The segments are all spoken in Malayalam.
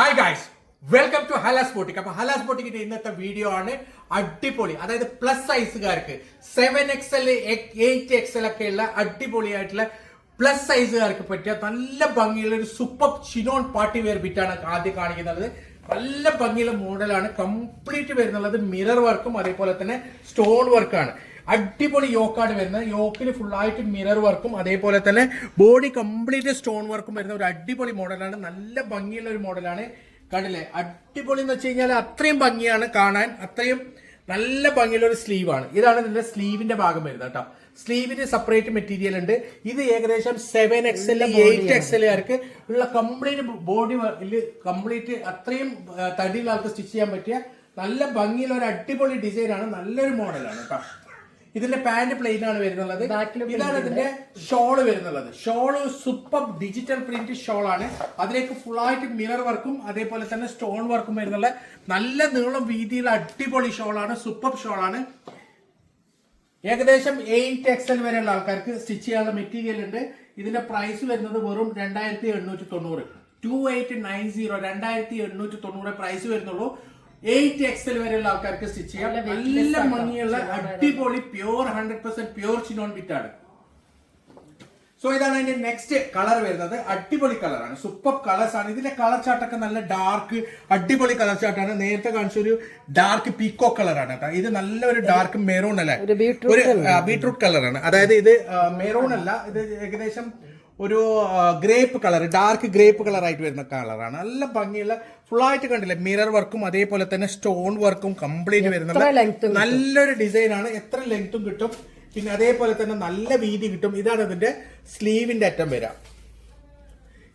Hi guys welcome to Hala's boutique അപ്പൊ ഹലാസ് ബോട്ടിക്കിന്റെ ഇന്നത്തെ വീഡിയോ ആണ് അടിപൊളി. അതായത് plus സൈസുകാർക്ക് seven X L eight X L ഒക്കെ ഉള്ള അടിപൊളിയായിട്ടുള്ള പ്ലസ് സൈസുകാർക്ക് പറ്റിയ നല്ല ഭംഗിയുള്ള ഒരു സൂപ്പർ ചിനോൺ പാർട്ടി വെയർ ബിറ്റാണ് ആദ്യം കാണിക്കുന്നത്. നല്ല ഭംഗിയുള്ള മോഡലാണ് കംപ്ലീറ്റ് വരുന്നുള്ളത് മിറർ വർക്കും അതേപോലെ തന്നെ സ്റ്റോൺ വർക്കാണ് അടിപൊളി യോക്കാണ് വരുന്നത്. യോക്കിൽ ഫുള്ളായിട്ട് മിറർ വർക്കും അതേപോലെ തന്നെ ബോഡി കംപ്ലീറ്റ് സ്റ്റോൺ വർക്കും വരുന്ന ഒരു അടിപൊളി മോഡലാണ് നല്ല ഭംഗിയുള്ള ഒരു മോഡലാണ് കണ്ടില്ലേ? അടിപൊളി എന്ന് വെച്ച് കഴിഞ്ഞാൽ അത്രയും ഭംഗിയാണ് കാണാൻ. അത്രയും നല്ല ഭംഗിയുള്ള ഒരു സ്ലീവാണ് ഇതാണ് ഇതിന്റെ സ്ലീവിന്റെ ഭാഗം വരുന്നത് കേട്ടോ. സ്ലീവിന് സെപ്പറേറ്റ് മെറ്റീരിയൽ ഉണ്ട്. ഇത് ഏകദേശം seven X L eight X എല്ലുകാർക്ക് ഉള്ള കംപ്ലീറ്റ് ബോഡി കംപ്ലീറ്റ് അത്രയും തടിയുള്ള ആൾക്ക് സ്റ്റിച്ച് ചെയ്യാൻ പറ്റിയ നല്ല ഭംഗിയുള്ള ഒരു അടിപൊളി ഡിസൈനാണ് നല്ലൊരു മോഡലാണ് കേട്ടോ. ഇതിന്റെ പാന്റ് പ്ലെയിൻ ആണ് വരുന്നുള്ളത്. ഇതാണ് ഇതിന്റെ shawl വരുന്നുള്ളത്. Shawl super digital print shawl ആണ്. അതിലേക്ക് ഫുൾ ആയിട്ട് മിറർ വർക്കും അതേപോലെ തന്നെ സ്റ്റോൺ വർക്കും വരുന്നുള്ള നല്ല നീളം വീതിയുള്ള അടിപൊളി ഷോളാണ് സൂപ്പർ ഷോളാണ് ഏകദേശം എയ്റ്റ് എക്സൽ വരെയുള്ള ആൾക്കാർക്ക് സ്റ്റിച്ച് ചെയ്യാനുള്ള മെറ്റീരിയൽ ഉണ്ട്. ഇതിന്റെ പ്രൈസ് വരുന്നത് വെറും രണ്ടായിരത്തി എണ്ണൂറ്റി തൊണ്ണൂറ്. ടു എയ്റ്റ് നയൻ സീറോ രണ്ടായിരത്തി എണ്ണൂറ്റി തൊണ്ണൂറ് പ്രൈസ് വരുന്നുള്ളൂ. എയ്റ്റ് എക്സൽ വരെയുള്ള ആൾക്കാർക്ക് സ്റ്റിച്ച് ചെയ്യാം. നല്ല ഭംഗിയുള്ള അടിപൊളി pure hundred percent pure chinon ബിറ്റാണ് so ഇതാണ് അതിന്റെ നെക്സ്റ്റ് കളർ വരുന്നത്. അടിപൊളി കളറാണ് സൂപ്പർ കളേഴ്സ് ആണ്. ഇതിന്റെ കളർ ചാർട്ടൊക്കെ നല്ല ഡാർക്ക് അടിപൊളി കളർ ചാർട്ടാണ് നേരത്തെ കാണിച്ച ഒരു ഡാർക്ക് പീക്കോ കളറാണ് കേട്ടോ. ഇത് നല്ല ഒരു ഡാർക്ക് മെറൂൺ അല്ല? ഒരു ബീട്രൂട്ട് കളറാണ് അതായത് ഇത് മെറൂൺ അല്ല. ഇത് ഏകദേശം ഒരു grape colour dark grape colour ആയിട്ട് വരുന്ന കളറാണ് നല്ല ഭംഗിയുള്ള ഫുൾ ആയിട്ട് കണ്ടില്ലേ? മിറർ വർക്കും അതേപോലെ തന്നെ സ്റ്റോൺ വർക്കും കംപ്ലീറ്റ് വരുന്ന നല്ലൊരു ഡിസൈൻ ആണ്. എത്ര ലെങ്ത്തും കിട്ടും? പിന്നെ അതേപോലെ തന്നെ നല്ല വീതി കിട്ടും. ഇതാണ് ഇതിന്റെ സ്ലീവിന്റെ അറ്റം വരാം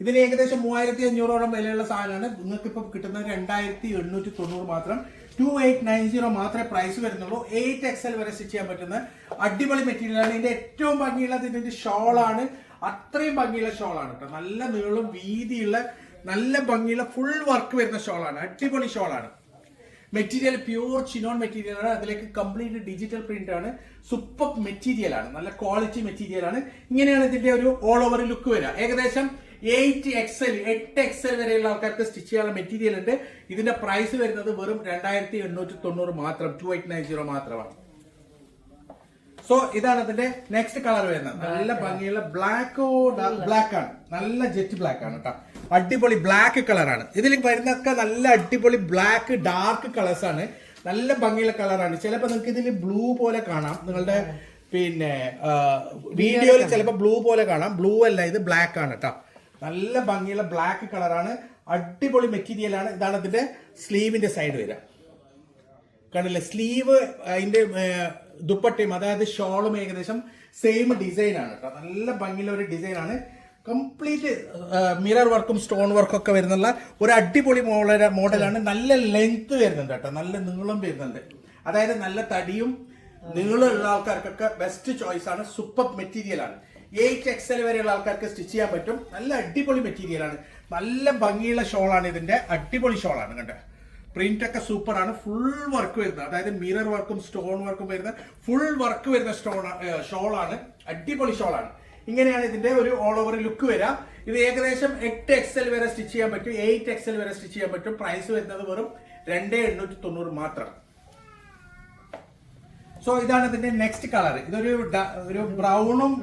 ഇതിന് ഏകദേശം മൂവായിരത്തി അഞ്ഞൂറോളം വിലയുള്ള സാധനമാണ്. നിങ്ങൾക്ക് ഇപ്പൊ കിട്ടുന്നത് രണ്ടായിരത്തി എണ്ണൂറ്റി തൊണ്ണൂറ് മാത്രം. ടു എയ്റ്റ് നയൻ സീറോ മാത്രമേ പ്രൈസ് വരുന്നുള്ളൂ. എയ്റ്റ് എക്സൽ വരെ സ്റ്റിച്ച് ചെയ്യാൻ പറ്റുന്ന അടിപൊളി മെറ്റീരിയലാണ് ഇതിന്റെ ഏറ്റവും ഭംഗിയുള്ളത് ഇതിന്റെ ഷോളാണ് അത്രയും ഭംഗിയുള്ള ഷോളാണ് കേട്ടോ നല്ല നീളം വീതിയുള്ള നല്ല ഭംഗിയുള്ള ഫുൾ വർക്ക് വരുന്ന ഷോളാണ് അടിപൊളി ഷോളാണ് മെറ്റീരിയൽ പ്യൂർ ചിനോൺ മെറ്റീരിയൽ ആണ്. അതിലേക്ക് കംപ്ലീറ്റ് ഡിജിറ്റൽ പ്രിന്റ് ആണ്. സൂപ്പർ മെറ്റീരിയൽ ആണ്. നല്ല ക്വാളിറ്റി മെറ്റീരിയൽ ആണ്. ഇങ്ങനെയാണ് ഇതിന്റെ ഒരു ഓൾ ഓവർ ലുക്ക് വരിക. ഏകദേശം എയ്റ്റ് എക്സൽ എട്ട് എക്സൽ വരെയുള്ള ആൾക്കാർക്ക് സ്റ്റിച്ച് ചെയ്യാനുള്ള മെറ്റീരിയൽ ഉണ്ട്. ഇതിന്റെ പ്രൈസ് വരുന്നത് വെറും രണ്ടായിരത്തി എണ്ണൂറ്റി തൊണ്ണൂറ് മാത്രം ടു എയ്റ്റ് നയൻ സീറോ മാത്രമാണ്. സോ ഇതാണ് അതിന്റെ നെക്സ്റ്റ് കളർ വരുന്നത്. നല്ല ഭംഗിയുള്ള ബ്ലാക്ക് ബ്ലാക്ക് ആണ്. നല്ല ജെറ്റ് ബ്ലാക്ക് ആണ് കേട്ടോ അടിപൊളി ബ്ലാക്ക് കളറാണ് ഇതിൽ വരുന്നൊക്കെ നല്ല അടിപൊളി ബ്ലാക്ക് ഡാർക്ക് കളേഴ്സ് ആണ്. നല്ല ഭംഗിയുള്ള കളറാണ് ചിലപ്പോൾ നിങ്ങൾക്ക് ഇതിൽ ബ്ലൂ പോലെ കാണാം. നിങ്ങളുടെ പിന്നെ വീഡിയോയിൽ ചിലപ്പോൾ ബ്ലൂ പോലെ കാണാം. ബ്ലൂ അല്ല ഇത് ബ്ലാക്ക് ആണ് കേട്ടോ നല്ല ഭംഗിയുള്ള ബ്ലാക്ക് കളറാണ് അടിപൊളി മെറ്റീരിയൽ ആണ്. ഇതാണ് ഇതിന്റെ സ്ലീവിന്റെ സൈഡ് വരിക. കണ്ടില്ലേ? സ്ലീവ് അതിന്റെ ദുപ്പട്ടയും അതായത് ഷോളും ഏകദേശം സെയിം ഡിസൈൻ ആണ് കേട്ടോ. നല്ല ഭംഗിയുള്ള ഒരു ഡിസൈൻ ആണ് കംപ്ലീറ്റ് മിറർ വർക്കും സ്റ്റോൺ വർക്കും ഒക്കെ വരുന്നുള്ള ഒരു അടിപൊളി മോഡൽ മോഡലാണ്. നല്ല ലെങ്ത് വരുന്നുണ്ട് കേട്ടോ. നല്ല നീളം വരുന്നുണ്ട്. അതായത് നല്ല തടിയും നീളമുള്ള ആൾക്കാർക്കൊക്കെ ബെസ്റ്റ് ചോയ്സ് ആണ്. സൂപ്പർ മെറ്റീരിയൽ ആണ്. എയ്റ്റ് എക്സൽ വരെയുള്ള ആൾക്കാർക്ക് സ്റ്റിച്ച് ചെയ്യാൻ പറ്റും. നല്ല അടിപൊളി മെറ്റീരിയൽ ആണ്. നല്ല ഭംഗിയുള്ള ഷോളാണ് ഇതിന്റെ. അടിപൊളി ഷോളാണ് കണ്ടോ. പ്രിന്റ് ഒക്കെ സൂപ്പർ ആണ്. ഫുൾ വർക്ക് വരുന്നത്. അതായത് മിറർ വർക്കും സ്റ്റോൺ വർക്കും വരുന്ന ഫുൾ വർക്ക് വരുന്ന സ്റ്റോൺ ഷോൾ ആണ്. അടിപൊളി ഷോൾ ആണ്. ഇങ്ങനെയാണ് ഇതിന്റെ ഒരു ഓൾ ഓവർ ലുക്ക് വരിക. ഇത് ഏകദേശം എട്ട് എക്സൽ വരെ സ്റ്റിച്ച് ചെയ്യാൻ പറ്റും. എയ്റ്റ് എക്സൽ വരെ സ്റ്റിച്ച് ചെയ്യാൻ പറ്റും. പ്രൈസ് വരുന്നത് വെറും രണ്ടേ എണ്ണൂറ്റി തൊണ്ണൂറ് മാത്രം. സോ ഇതാണ് ഇതിന്റെ നെക്സ്റ്റ് കളർ ഇതൊരു ഒരു ബ്രൗണും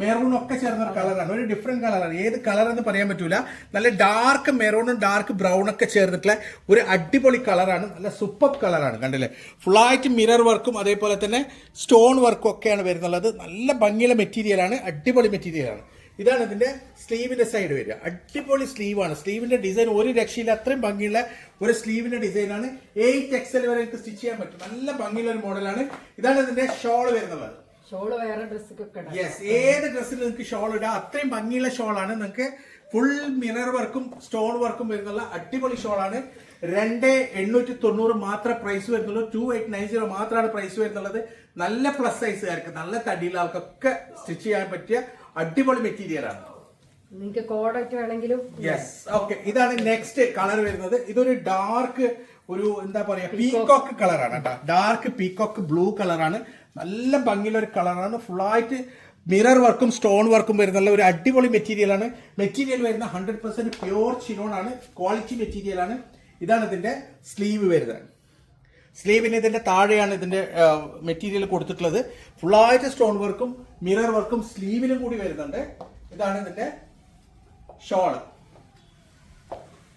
മെറൂണും ഒക്കെ ചേർന്ന ഒരു കളറാണ് ഒരു ഡിഫറെന്റ് കളറാണ് ഏത് കളർ എന്ന് പറയാൻ പറ്റൂല. നല്ല ഡാർക്ക് മെറൂണും ഡാർക്ക് ബ്രൗൺ ഒക്കെ ചേർന്നിട്ടുള്ള ഒരു അടിപൊളി കളറാണ് നല്ല സൂപ്പർ കളറാണ് കണ്ടില്ലേ? ഫുള്ളായിട്ട് മിറർ വർക്കും അതേപോലെ തന്നെ സ്റ്റോൺ വർക്കും ഒക്കെയാണ് വരുന്നുള്ളത്. നല്ല ഭംഗിയുള്ള മെറ്റീരിയലാണ് അടിപൊളി മെറ്റീരിയലാണ് ഇതാണ് ഇതിന്റെ സ്ലീവിന്റെ സൈഡ് വരിക. അടിപൊളി സ്ലീവാണ്. സ്ലീവിന്റെ ഡിസൈൻ ഒരു രക്ഷയില്ല അത്രയും ഭംഗിയുള്ള ഒരു സ്ലീവിന്റെ ഡിസൈനാണ് എയ്റ്റ് എക്സൽ വരെ സ്റ്റിച്ച് ചെയ്യാൻ പറ്റും. നല്ല ഭംഗിയുള്ള ഒരു മോഡലാണ് ഇതാണ് ഇതിന്റെ ഷോൾ വരുന്നത്. ഷോൾ വേറെ യെസ് ഏത് ഡ്രസ്സിൽ നിങ്ങൾക്ക് ഷോൾ ഇടാം. അത്രയും ഭംഗിയുള്ള ഷോളാണ് നിങ്ങൾക്ക് ഫുൾ മിനർ വർക്കും സ്റ്റോൺ വർക്കും വരുന്നുള്ള അടിപൊളി ഷോളാണ് രണ്ട് എണ്ണൂറ്റി തൊണ്ണൂറ് മാത്രം പ്രൈസ് വരുന്നുള്ളൂ. ടു എയ്റ്റ് നയൻ സീറോ മാത്രമാണ് പ്രൈസ് വരുന്നുള്ളത്. നല്ല പ്ലസ് സൈസുകാർക്ക് നല്ല തടിയുള്ള ആൾക്കൊക്കെ സ്റ്റിച്ച് ചെയ്യാൻ പറ്റിയ അടിപൊളി മെറ്റീരിയൽ ആണ്. നിങ്ങക്ക് കോഡൊക്കെ വേണമെങ്കിലും യെസ് ഓക്കെ ഇതാണ് നെക്സ്റ്റ് കളർ വരുന്നത്. ഇതൊരു ഡാർക്ക് ഒരു എന്താ പറയാ പീകോക്ക് കളറാണ് കേട്ടോ. ഡാർക്ക് പീകോക്ക് ബ്ലൂ കളറാണ് നല്ല ഭംഗിയുള്ള ഒരു കളറാണ് ഫുള്ളായിട്ട് മിറർ വർക്കും സ്റ്റോൺ വർക്കും വരുന്നുള്ള ഒരു അടിപൊളി മെറ്റീരിയലാണ് മെറ്റീരിയൽ വരുന്ന ഹൺഡ്രഡ് പെർസെന്റ് പ്യുവർ ചിനോൺ ആണ്. ക്വാളിറ്റി മെറ്റീരിയലാണ് ഇതാണ് ഇതിന്റെ സ്ലീവ് വരുന്നത്. സ്ലീവിന് ഇതിന്റെ താഴെയാണ് ഇതിന്റെ മെറ്റീരിയൽ കൊടുത്തിട്ടുള്ളത്. ഫുള്ളായിട്ട് സ്റ്റോൺ വർക്കും മിറർ വർക്കും സ്ലീവിലും കൂടി വരുന്നുണ്ട്. ഇതാണ് ഇതിന്റെ ഷോൾ.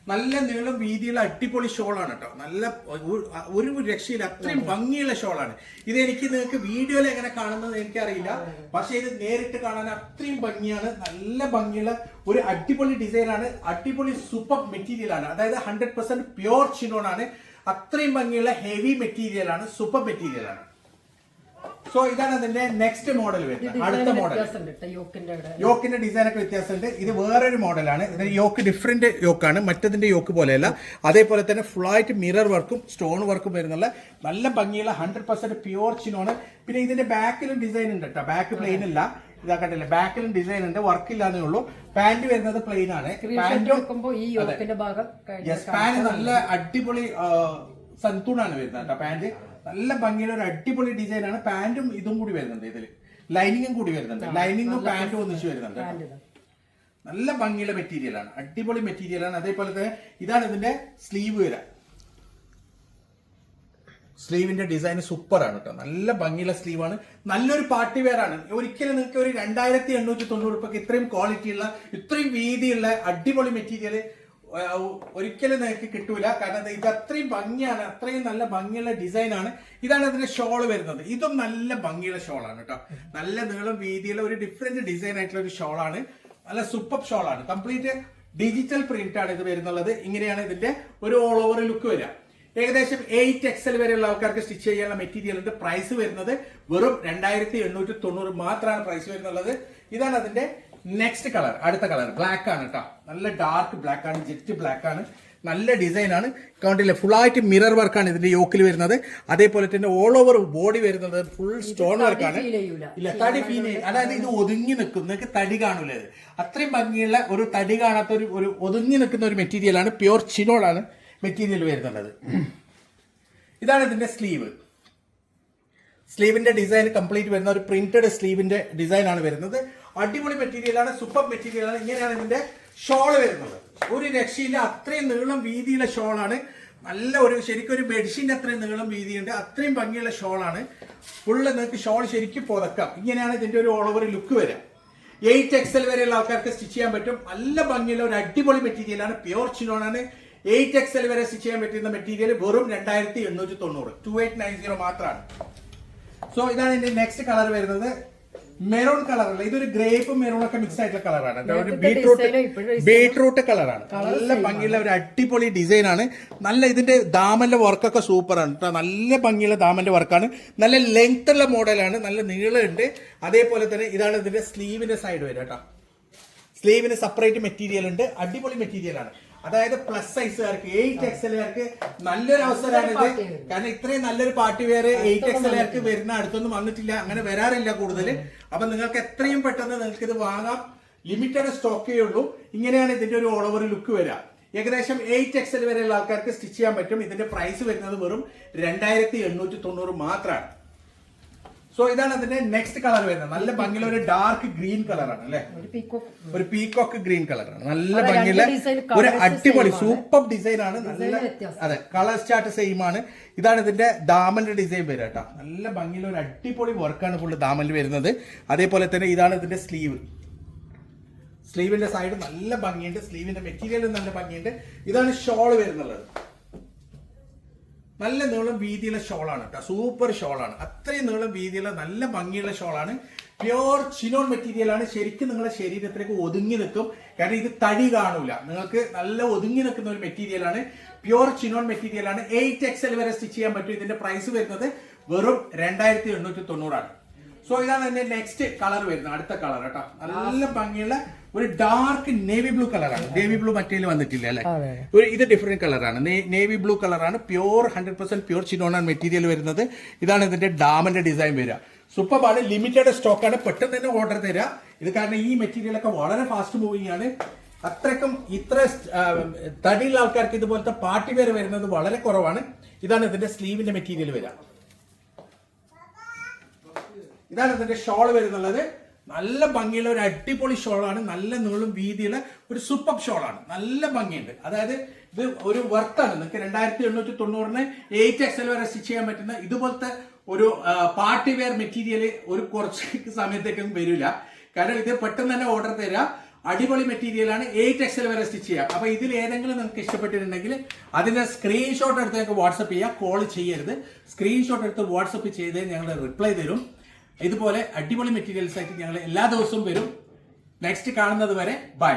നല്ല നീളം വീതിയുള്ള അടിപൊളി ആണ് കേട്ടോ നല്ല ഒരു- രക്ഷയിൽ രക്ഷയില്ല അത്രയും ഭംഗിയുള്ള ഷോളാണ്. ഇത് എനിക്ക് നിങ്ങൾക്ക് വീഡിയോയിൽ എങ്ങനെ കാണുന്നത് എനിക്കറിയില്ല. പക്ഷേ ഇത് നേരിട്ട് കാണാൻ അത്രയും ഭംഗിയാണ്. നല്ല ഭംഗിയുള്ള ഒരു അടിപൊളി ഡിസൈനാണ് അടിപൊളി സൂപ്പർ മെറ്റീരിയൽ ആണ്. അതായത് ഹൺഡ്രഡ് പെർസെന്റ് പ്യോർ ചിനോൺ ആണ്. അത്രയും ഭംഗിയുള്ള ഹെവി മെറ്റീരിയൽ ആണ് സൂപ്പർ മെറ്റീരിയൽ ആണ്. സോ ഇതാണ് അതിന്റെ നെക്സ്റ്റ് മോഡൽ വരുന്നത്. അടുത്ത മോഡൽ യോക്കിന്റെ ഡിസൈൻ ഒക്കെ വ്യത്യാസമുണ്ട്. ഇത് വേറൊരു മോഡലാണ്. ഇതിന് യോക്ക് ഡിഫറെന്റ് യോക്കാണ്. മറ്റതിന്റെ യോക്ക് പോലെയല്ല. അതേപോലെ തന്നെ ഫുൾ ആയിട്ട് മിറർ വർക്കും സ്റ്റോൺ വർക്കും വരുന്നുള്ള നല്ല ഭംഗിയുള്ള ഹൺഡ്രഡ് പെർസെന്റ് പ്യുവർ ചിനോണ് പിന്നെ ഇതിന്റെ ബാക്കിലും ഡിസൈൻ ഉണ്ട് കേട്ടോ. ബാക്ക് പ്ലെയിൻ അല്ല. ഇതാക്കട്ടില്ല ബാക്കിലും ഡിസൈൻ ഉണ്ട്. വർക്ക് ഇല്ലാന്നേ ഉള്ളൂ. പാന്റ് വരുന്നത് പ്ലെയിൻ ആണ്. പാന്റ് നല്ല അടിപൊളി സന്തൂണാണ് വരുന്നത് കേട്ടോ പാന്റ് നല്ല ഭംഗിയുള്ള ഒരു അടിപൊളി ഡിസൈൻ ആണ്. പാന്റും ഇതും കൂടി വരുന്നുണ്ട് ഇതിൽ. ലൈനിങ്ങും കൂടി വരുന്നുണ്ട്. ലൈനിങ്ങും പാന്റും ഒന്നിച്ച് വരുന്നുണ്ട് നല്ല ഭംഗിയുള്ള മെറ്റീരിയൽ ആണ്. അടിപൊളി മെറ്റീരിയൽ ആണ്. അതേപോലെ തന്നെ ഇതാണ് ഇതിന്റെ സ്ലീവ് വരെ. സ്ലീവിന്റെ ഡിസൈൻ സൂപ്പർ ആണ് കേട്ടോ. നല്ല ഭംഗിയുള്ള സ്ലീവാണ് നല്ലൊരു പാർട്ടി വെയർ ആണ്. ഒരിക്കലും നിങ്ങൾക്ക് ഒരു രണ്ടായിരത്തി എണ്ണൂറ്റി തൊണ്ണൂറ് ഇത്രയും ക്വാളിറ്റി ഉള്ള ഇത്രയും വീതിയുള്ള അടിപൊളി മെറ്റീരിയൽ ഒരിക്കലും നിങ്ങൾക്ക് കിട്ടൂല. കാരണം ഇത് അത്രയും ഭംഗിയാണ് അത്രയും നല്ല ഭംഗിയുള്ള ഡിസൈനാണ്. ഇതാണ് അതിന്റെ ഷോൾ വരുന്നത്. ഇതും നല്ല ഭംഗിയുള്ള ഷോളാണ് കേട്ടോ. നല്ല നീളം വീതിയുള്ള ഒരു ഡിഫറെന്റ് ഡിസൈൻ ആയിട്ടുള്ള ഒരു ഷോളാണ് നല്ല സൂപ്പർ ഷോളാണ് കംപ്ലീറ്റ് ഡിജിറ്റൽ പ്രിന്റ് ആണ് ഇത് വരുന്നുള്ളത്. ഇങ്ങനെയാണ് ഇതിന്റെ ഒരു ഓൾ ഓവർ ലുക്ക് വരിക. ഏകദേശം എയ്റ്റ് എക്സൽ വരെയുള്ള ആൾക്കാർക്ക് സ്റ്റിച്ച് ചെയ്യാനുള്ള മെറ്റീരിയൽ ഉണ്ട്. പ്രൈസ് വരുന്നത് വെറും രണ്ടായിരത്തി എണ്ണൂറ്റി തൊണ്ണൂറ് മാത്രമാണ് പ്രൈസ് വരുന്നുള്ളത്. ഇതാണ് അതിന്റെ നെക്സ്റ്റ് കളർ അടുത്ത കളർ ബ്ലാക്ക് ആണ് കേട്ടോ നല്ല ഡാർക്ക് ബ്ലാക്ക് ആണ് ജെറ്റ് ബ്ലാക്ക് ആണ്. നല്ല ഡിസൈൻ ആണ്. കണ്ടില്ലേ ഫുൾ ആയിട്ട് മിറർ വർക്കാണ് ഇതിന്റെ യോക്കിൽ വരുന്നത്. അതേപോലെ തന്നെ ഓൾ ഓവർ ബോഡി വരുന്നത് ഫുൾ സ്റ്റോൺ വർക്കാണ് ആണ്. ഇല്ല തടി ഫീൽ അതായത് ഇത് ഒതുങ്ങി നിൽക്കും. നിങ്ങൾക്ക് തടി കാണൂലേ അത്രയും ഭംഗിയുള്ള ഒരു തടി കാണാത്ത ഒരു ഒരു ഒതുങ്ങി നിൽക്കുന്ന ഒരു മെറ്റീരിയൽ ആണ്. പ്യുവർ ചിനോളാണ് മെറ്റീരിയൽ വരുന്നത്. ഇതാണ് ഇതിന്റെ സ്ലീവ് സ്ലീവിന്റെ ഡിസൈൻ കംപ്ലീറ്റ് വരുന്ന ഒരു പ്രിന്റഡ് സ്ലീവിന്റെ ഡിസൈൻ ആണ് വരുന്നത്. അടിപൊളി മെറ്റീരിയലാണ് സൂപ്പർ മെറ്റീരിയലാണ് ഇങ്ങനെയാണ് ഇതിന്റെ ഷോൾ വരുന്നത്. ഒരു രക്ഷയില്ല അത്രയും നീളം വീതിയുള്ള ഷോളാണ് നല്ല ഒരു ശരിക്കും ഒരു ബെഡ്ഷീറ്റിന്റെ അത്രയും നീളം വീതിയുണ്ട്. അത്രയും ഭംഗിയുള്ള ഷോളാണ് ഫുള്ള് നിങ്ങൾക്ക് ഷോൾ ശരിക്കും പുതക്കാം. ഇങ്ങനെയാണ് ഇതിന്റെ ഒരു ഓൾ ഓവർ ലുക്ക് വരിക. എയ്റ്റ് എക്സൽ വരെയുള്ള ആൾക്കാർക്ക് സ്റ്റിച്ച് ചെയ്യാൻ പറ്റും. നല്ല ഭംഗിയുള്ള ഒരു അടിപൊളി മെറ്റീരിയലാണ് പ്യുവർ ചിനോൺ ആണ്. എയ്റ്റ് എക്സൽ വരെ സ്റ്റിച്ച് ചെയ്യാൻ പറ്റുന്ന മെറ്റീരിയൽ വെറും രണ്ടായിരത്തി എണ്ണൂറ്റി തൊണ്ണൂറ്. ടു എയ്റ്റ് നയൻ സീറോ മാത്രമാണ്. സോ ഇതാണ് ഇതിന്റെ നെക്സ്റ്റ് കളർ വരുന്നത്. മെറൂൺ കളർ അല്ല. ഇതൊരു ഗ്രേപ്പ് മെറൂൺ ഒക്കെ മിക്സ് ആയിട്ടുള്ള കളറാണ് ഒരു ബീട്രൂട്ട് ബീട്രൂട്ട് കളറാണ് നല്ല ഭംഗിയുള്ള ഒരു അടിപൊളി ഡിസൈൻ ആണ്. നല്ല ഇതിന്റെ ദാമന്റെ വർക്കൊക്കെ സൂപ്പറാണ് കേട്ടോ നല്ല ഭംഗിയുള്ള ദാമന്റെ വർക്കാണ് നല്ല ലെങ്ത് ഉള്ള മോഡലാണ് നല്ല നീളമുണ്ട്. അതേപോലെ തന്നെ ഇതാണ് ഇതിന്റെ സ്ലീവിന്റെ സൈഡ് വരിക കേട്ടോ സ്ലീവിന് സെപ്പറേറ്റ് മെറ്റീരിയൽ ഉണ്ട്. അടിപൊളി മെറ്റീരിയൽ ആണ്. അതായത് പ്ലസ് സൈസുകാർക്ക് എയ്റ്റ് എക്സലുകാർക്ക് നല്ലൊരു അവസരമാണ് ഇത് കാരണം ഇത്രയും നല്ലൊരു പാർട്ടി വേറെ എയ്റ്റ് എക്സലുകാർക്ക് വരുന്ന അടുത്തൊന്നും വന്നിട്ടില്ല. അങ്ങനെ വരാറില്ല കൂടുതൽ അപ്പൊ നിങ്ങൾക്ക് എത്രയും പെട്ടെന്ന് നിങ്ങൾക്ക് ഇത് വാങ്ങാം ലിമിറ്റഡ് സ്റ്റോക്കേ ഉള്ളൂ. ഇങ്ങനെയാണ് ഇതിന്റെ ഒരു ഓൾ ഓവർ ലുക്ക് വരിക. ഏകദേശം എയ്റ്റ് എക്സൽ വരെയുള്ള ആൾക്കാർക്ക് സ്റ്റിച്ച് ചെയ്യാൻ പറ്റും. ഇതിന്റെ പ്രൈസ് വരുന്നത് വെറും രണ്ടായിരത്തി എണ്ണൂറ്റി തൊണ്ണൂറ് മാത്രമാണ്. സോ ഇതാണ് അതിന്റെ നെക്സ്റ്റ് കളർ വരുന്നത്. നല്ല ഭംഗിയുള്ള ഒരു ഡാർക്ക് ഗ്രീൻ കളറാണ് അല്ലെ? ഒരു പീകോക്ക് ഗ്രീൻ കളറാണ് നല്ല ഭംഗിയുള്ള ഒരു അടിപൊളി സൂപ്പർ ഡിസൈൻ ആണ്. നല്ല അതെ കളർ ചാർട്ട് സെയിം ആണ്. ഇതാണ് ഇതിന്റെ ദാമന്റെ ഡിസൈൻ വരിക കേട്ടോ നല്ല ഭംഗിയുള്ള ഒരു അടിപൊളി വർക്കാണ് ഫുള്ള് ദാമനിൽ വരുന്നത്. അതേപോലെ തന്നെ ഇതാണ് ഇതിന്റെ സ്ലീവ് സ്ലീവിന്റെ സൈഡ് നല്ല ഭംഗിയുണ്ട്. സ്ലീവിന്റെ മെറ്റീരിയലും നല്ല ഭംഗിയുണ്ട്. ഇതാണ് ഷോൾ വരുന്നുള്ളത്. നല്ല നീളം വീതിയുള്ള ഷോളാണ് കേട്ടോ. സൂപ്പർ ഷോളാണ്. അത്രയും നീളം വീതിയുള്ള നല്ല ഭംഗിയുള്ള ഷോളാണ്. പ്യോർ ചിനോൺ മെറ്റീരിയൽ ആണ്. ശരിക്കും നിങ്ങളുടെ ശരീരത്തിലേക്ക് ഒതുങ്ങി നിൽക്കും. കാരണം ഇത് തടി കാണൂല. നിങ്ങൾക്ക് നല്ല ഒതുങ്ങി നിൽക്കുന്ന ഒരു മെറ്റീരിയൽ ആണ്. പ്യോർ ചിനോൺ മെറ്റീരിയൽ ആണ്. എയ്റ്റ് എക്സൽ വരെ സ്റ്റിച്ച് ചെയ്യാൻ പറ്റും. ഇതിന്റെ പ്രൈസ് വരുന്നത് വെറും രണ്ടായിരത്തി എണ്ണൂറ്റി തൊണ്ണൂറാണ്. സോ ഇതാണ് എന്റെ നെക്സ്റ്റ് കളർ വരുന്നത്. അടുത്ത കളർ കേട്ടോ. നല്ല ഭംഗിയുള്ള ഒരു ഡാർക്ക് നേവി ബ്ലൂ കളറാണ് നേവി ബ്ലൂ മറ്റേ വന്നിട്ടില്ല അല്ലെ. ഒരു ഇത് ഡിഫറെന്റ് കളറാണ് നേവി ബ്ലൂ കളറാണ് പ്യോർ ഹൺഡ്രഡ് പെർസെന്റ് പ്യൂർ ചിനോണാണ് മെറ്റീരിയൽ വരുന്നത്. ഇതാണ് ഇതിന്റെ ഡാമിന്റെ ഡിസൈൻ വരിക. സൂപ്പറാണ് ലിമിറ്റഡ് സ്റ്റോക്ക് ആണ്. പെട്ടെന്ന് തന്നെ ഓർഡർ തരിക ഇത് കാരണം ഈ മെറ്റീരിയൽ ഒക്കെ വളരെ ഫാസ്റ്റ് മൂവിങ് ആണ്. അത്രക്കും ഇത്ര തടിയുള്ള ആൾക്കാർക്ക് ഇതുപോലത്തെ പാർട്ടി വെയർ വരുന്നത് വളരെ കുറവാണ്. ഇതാണ് ഇതിന്റെ സ്ലീവിന്റെ മെറ്റീരിയൽ വരിക. ഇതാണ് ഇതിന്റെ ഷോൾ വരുന്നുള്ളത്. നല്ല ഭംഗിയുള്ള ഒരു അടിപൊളി ഷോളാണ് നല്ല നീളും വീതിയുള്ള ഒരു സൂപ്പർ ഷോളാണ് നല്ല ഭംഗിയുണ്ട്. അതായത് ഇത് ഒരു വർത്താണ് നിങ്ങൾക്ക് രണ്ടായിരത്തി എണ്ണൂറ്റി തൊണ്ണൂറിന് എയ്റ്റ് എക്സൽ വരെ സ്റ്റിച്ച് ചെയ്യാൻ പറ്റുന്ന ഇതുപോലത്തെ ഒരു പാർട്ടി വെയർ മെറ്റീരിയൽ ഒരു കുറച്ച് സമയത്തേക്കൊന്നും വരില്ല. കാരണം ഇത് പെട്ടെന്ന് തന്നെ ഓർഡർ തരാം. അടിപൊളി മെറ്റീരിയലാണ് എയ്റ്റ് എക്സൽ വരെ സ്റ്റിച്ച് ചെയ്യാം. അപ്പൊ ഇതിൽ ഏതെങ്കിലും നിങ്ങൾക്ക് ഇഷ്ടപ്പെട്ടിട്ടുണ്ടെങ്കിൽ അതിന്റെ സ്ക്രീൻഷോട്ട് എടുത്ത് ഞങ്ങൾക്ക് വാട്സപ്പ് ചെയ്യാം. കോൾ ചെയ്യരുത്. സ്ക്രീൻഷോട്ട് എടുത്ത് വാട്സപ്പ് ചെയ്ത് ഞങ്ങൾ റിപ്ലൈ തരും. ഇതുപോലെ അടിപൊളി മെറ്റീരിയൽസ് ആയിട്ട് ഞങ്ങൾ എല്ലാ ദിവസവും വരും. നെക്സ്റ്റ് കാണുന്നത് വരെ ബൈ